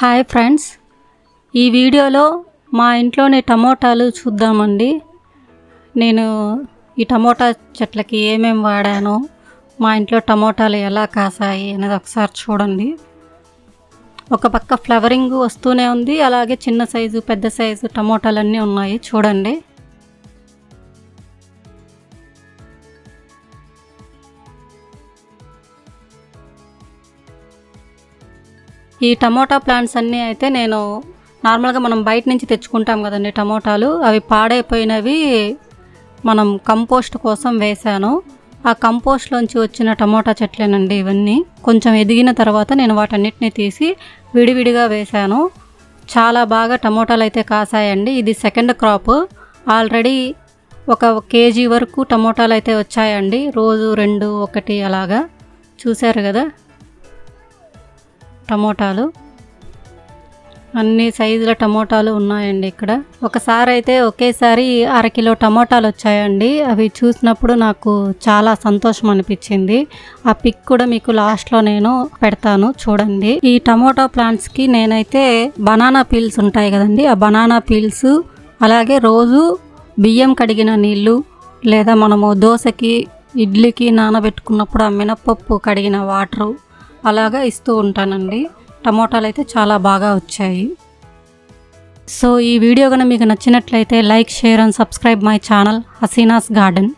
Hi friends. ఈ వీడియోలో మా ఇంట్లోని టమోటాలు చూద్దామండి. నేను ఈ టమోటా చెట్లకి ఏమేమి వాడాను మా ఇంట్లో టమోటాలు ఎలా కాసాయి అనేది ఒకసారి చూడండి. ఒక పక్క ఫ్లవరింగ్ వస్తూనే ఉంది అలాగే చిన్న సైజు పెద్ద సైజు టమోటాలు అన్నీ ఉన్నాయి చూడండి. ఈ టమోటా ప్లాంట్స్ అన్నీ అయితే నేను నార్మల్గా మనం బయట నుంచి తెచ్చుకుంటాం కదండి టమోటాలు. అవి పాడైపోయినవి మనం కంపోస్ట్ కోసం వేశాను. ఆ కంపోస్ట్లోంచి వచ్చిన టమోటా చెట్లేనండి ఇవన్నీ. కొంచెం ఎదిగిన తర్వాత నేను వాటన్నిటిని తీసి విడివిడిగా వేశాను. చాలా బాగా టమోటాలు అయితే కాసాయండి. ఇది సెకండ్ క్రాప్. ఆల్రెడీ ఒక కేజీ వరకు టమోటాలు అయితే వచ్చాయండి. రోజు రెండు ఒకటి అలాగా. చూశారు కదా? టమోటాలు. అన్ని సైజుల టమోటాలు ఉన్నాయండి ఇక్కడ. ఒకసారి అయితే ఒకేసారి అరకిలో టమోటాలు వచ్చాయండి. అవి చూసినప్పుడు నాకు చాలా సంతోషం అనిపించింది. ఆ పిక్ కూడా మీకు లాస్ట్లో నేను పెడతాను చూడండి. ఈ టమోటా ప్లాంట్స్కి నేనైతే బనానా పీల్స్ ఉంటాయి కదండి. ఆ బనానా పీల్స్ అలాగే రోజు బియ్యం కడిగిన నీళ్ళు లేదా మనము దోశకి ఇడ్లీకి నానబెట్టుకున్నప్పుడు ఆ మినపప్పు కడిగిన వాటరు అలాగా ఇస్తూ ఉంటానండి. టమోటాలు అయితే చాలా బాగా వచ్చాయి. సో ఈ వీడియో కనుక మీకు నచ్చినట్లయితే like share and subscribe my channel Haseena's garden.